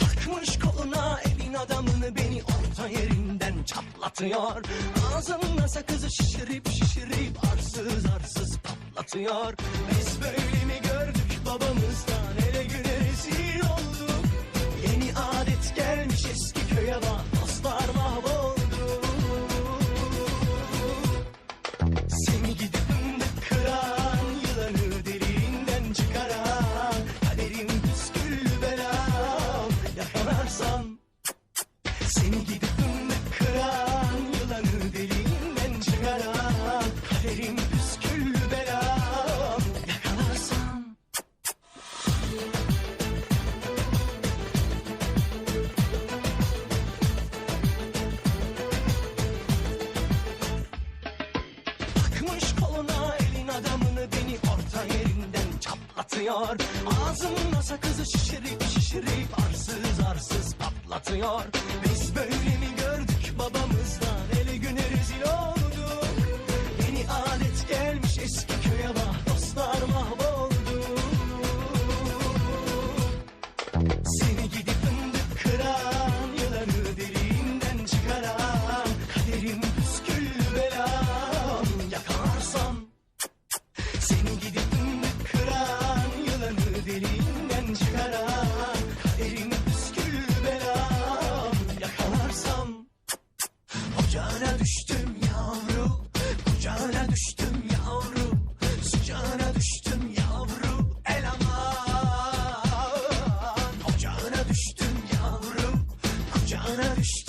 Takmış koluna evin adamını beni orta yerinden çatlatıyor. Ağzımda sakızı şişirip şişirip arsız arsız patlatıyor artıyor Biz böyle mi Takmış koluna elin adamını beni orta yerinden çatlatıyor. Ağzımda sakızı şişirip şişirip arsız arsız patlatıyor. Biz böyle mi What a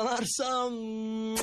sanarsam